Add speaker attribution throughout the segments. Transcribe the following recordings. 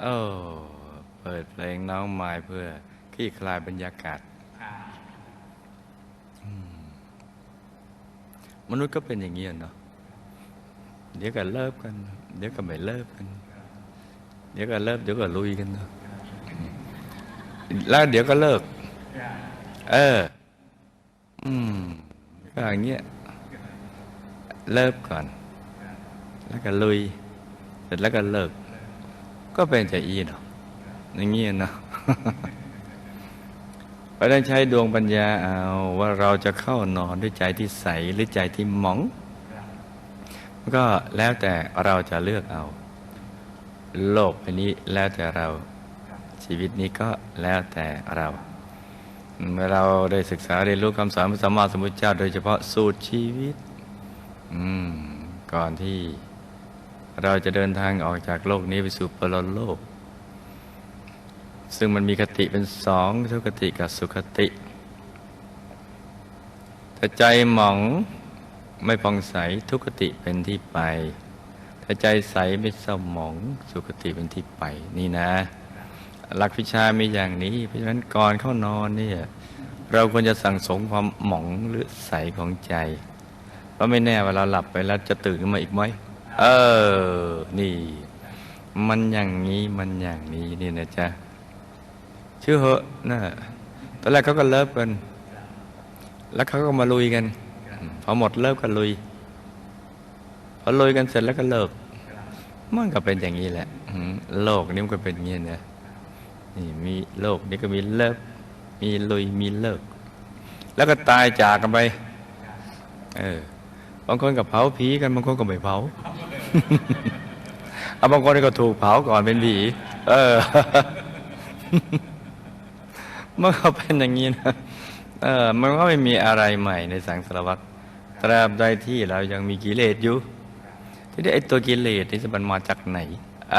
Speaker 1: โอ้เปิดเพลงน้องไม้เพื่อคลี่คลายบรรยากาศอืมมนุษย์ก็เป็นอย่างนี้อะเนาะเดี๋ยวก็เลิกกัน เดี๋ยวก็ไม่เลิกกัน เดี๋ยวก็เลิกเดี๋ยวก็ลุยกันเนาะแล้วเดี๋ยวก็เลิก เออ อืมก็อย่างเงี้ยเลิกก่อน แล้วก็ลุย เสร็จแล้วก็เลิก ก็เป็นใจอีเนาะอย่างเงี้ยเนาะไปได้ใช้ดวงปัญญาเอาว่าเราจะเข้านอนด้วยใจที่ใสหรือใจที่หมอง ก็แล้วแต่เราจะเลือกเอา โลกอันนี้แล้วแต่เราชีวิตนี้ก็แล้วแต่เราเมื่อเราได้ศึกษาเรียนรู้คำสอนพระสัมมาสัมพุทธเจ้า โดยเฉพาะสูตรชีวิต อืม ก่อนที่ เราจะเดินทางออกจากโลกนี้ไปสู่ปรโลก ซึ่งมันมีคติเป็นสองทุคติกับสุคติถ้าใจหมองไม่ผ่องใสทุกขติเป็นที่ไป ถ้าใจใสไม่เศร้าหมองสุขติเป็นที่ไป นี่นะ หลักวิชามีอย่างนี้ เพราะฉะนั้นก่อนเข้านอนเนี่ยเราควรจะสั่งสมความหมองหรือใสของใจ เพราะไม่แน่ว่าเราหลับไปแล้วจะตื่นขึ้นมาอีกไหม เออ นี่ มันอย่างนี้มันอย่างนี้นี่นะจ๊ะชื่อเหอะนะตอนแรกเขาก็เลิฟกัน แล้วเขาก็มาลุยกัน พอหมดเลิฟก็ลุย พอลุยกันเสร็จแล้วก็เลิก มันก็เป็นอย่างนี้แหละโลกนี้มันก็เป็นอย่างนี้นะนี่มีโลกนี้ก็มีเลิฟมีลุยมีเลิก แล้วก็ตายจากกันไป เออบางคนก็เผาผีกันบางคนก็ไม่เผา เอาบางคนก็ถูกเผาก่อนเป็นผี เออ เมื่อเขาเป็นอย่างนี้นะเออ มันก็ไม่มีอะไรใหม่ในสังสารวัตรตราบใดที่เรายังมีกิเลสอยู่ ที่ได้ไอ้ตัวกิเลสนี่จะมันมาจากไหน เอ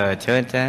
Speaker 1: อ เชิญจ้า